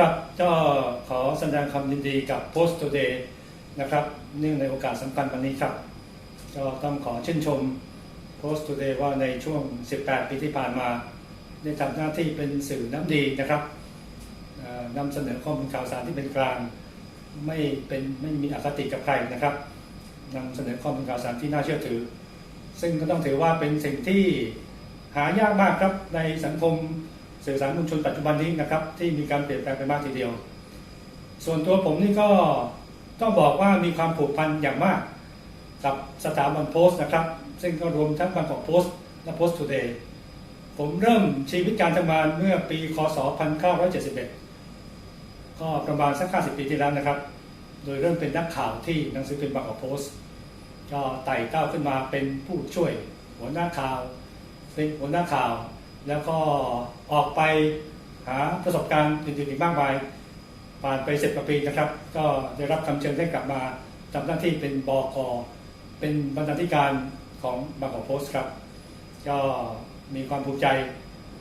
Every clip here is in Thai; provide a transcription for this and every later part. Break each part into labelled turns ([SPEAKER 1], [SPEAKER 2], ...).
[SPEAKER 1] ครับก็ขอแสดงความยินดีกับ Post Today นะครับเนื่องในโอกาสสำคัญวันนี้ครับ ก็ต้องขอชื่นชม Post Today ว่าในช่วง 18 ปีที่ผ่านมา ได้ทำหน้าที่เป็นสื่อน้ำดีนะครับนำเสนอข้อมูลข่าวสารที่เป็นกลาง ไม่เป็นไม่มีอคติกับใครนะครับนำเสนอข้อมูลข่าวสารที่น่าเชื่อถือ ซึ่งก็ต้องถือว่าเป็นสิ่งที่หายากมากครับในสังคม สื่อสารมวลชนปัจจุบันนี้นะครับที่มีการเปลี่ยนแปลงไปมากทีเดียว ส่วนตัวผมนี่ก็ต้องบอกว่ามีความผูกพันอย่างมาก กับสถาบันโพสต์นะครับ ซึ่งก็รวมทั้งบางกอกโพสต์และโพสต์ทูเดย์ผมเริ่มชีวิตการทำงานเมื่อปีคศ 1971 ก็ประมาณสัก 50 ปีที่แล้วนะครับ โดยเริ่มเป็นนักข่าวที่หนังสือพิมพ์บางกอกโพสต์ก็ไต่เต้าขึ้นมาเป็นผู้ช่วย หัวหน้าข่าวเป็นหัวหน้าข่าว แล้วก็ออกไปหาประสบการณ์อื่นๆอีกมากมายผ่านไปสิบกว่าปีนะครับ ก็ได้รับคำเชิญให้กลับมาทำหน้าที่เป็นบกเป็นบรรณาธิการของบางกอกโพสต์ครับ ก็มีความภูมิใจ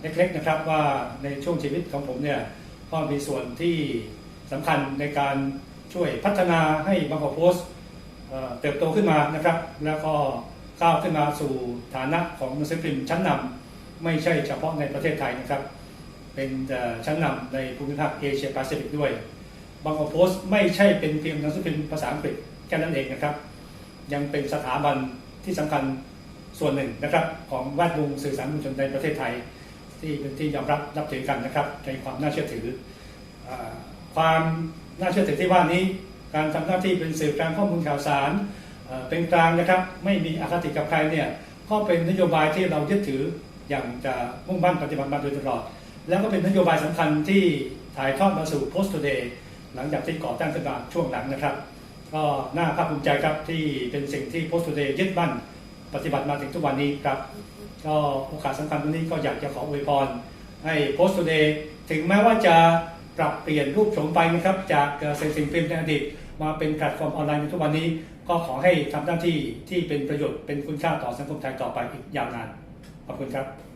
[SPEAKER 1] เล็กๆนะครับว่าในช่วงชีวิตของผมเนี่ยก็มีส่วนที่สำคัญในการช่วยพัฒนาให้บางกอกโพสต์เติบโตขึ้นมานะครับ แล้วก็ก้าวขึ้นมาสู่ฐานะของหนังสือพิมพ์ชั้นนำ ไม่ใช่เฉพาะในประเทศไทยนะครับ เป็นชั้นนำในภูมิภาคเอเชียแปซิฟิกด้วยบางกอกโพสต์ไม่ใช่เป็นเพียงหนังสือพิมพ์ภาษาอังกฤษแค่นั้นเองนะครับ ยังเป็นสถาบันที่สำคัญส่วนหนึ่งนะครับ ของแวดวงสื่อสารมวลชนในประเทศไทย ที่เป็นที่ยอมรับนับถือกันนะครับในความน่าเชื่อถืออความน่าเชื่อถือที่ว่านี้ การทำหน้าที่เป็นสื่อกลางข้อมูลข่าวสารเป็นกลางนะครับ ไม่มีอคติกับใครเนี่ยก็เป็นนโยบายที่เรายึดถือ อย่างจะมุ่งมั่นปฏิบัติมาโดยตลอด แล้วก็เป็นนโยบายสำคัญที่ถ่ายทอดมาสู่ Post Today หลังจากที่ก่อตั้งขึ้นมาช่วงหลังนะครับ ก็น่าภาคภูมิใจครับที่เป็นสิ่งที่ Post Today ยึดมั่นปฏิบัติมาถึงทุกวันนี้ครับก็โอกาสสำคัญวันนี้ก็อยากจะขออวยพรให้ Post Today ถึงแม้ว่าจะปรับเปลี่ยนรูปโฉมไปนะครับ จากเอ่อสิ่งสิ่งพิมพ์ในอดีตมาเป็นแพลตฟอร์มออนไลน์ในทุกวันนี้ ก็ขอให้ทำหน้าที่ที่เป็นประโยชน์เป็นคุณค่าต่อสังคมไทยต่อไปอีกยาวนาน ขอบคุณครับ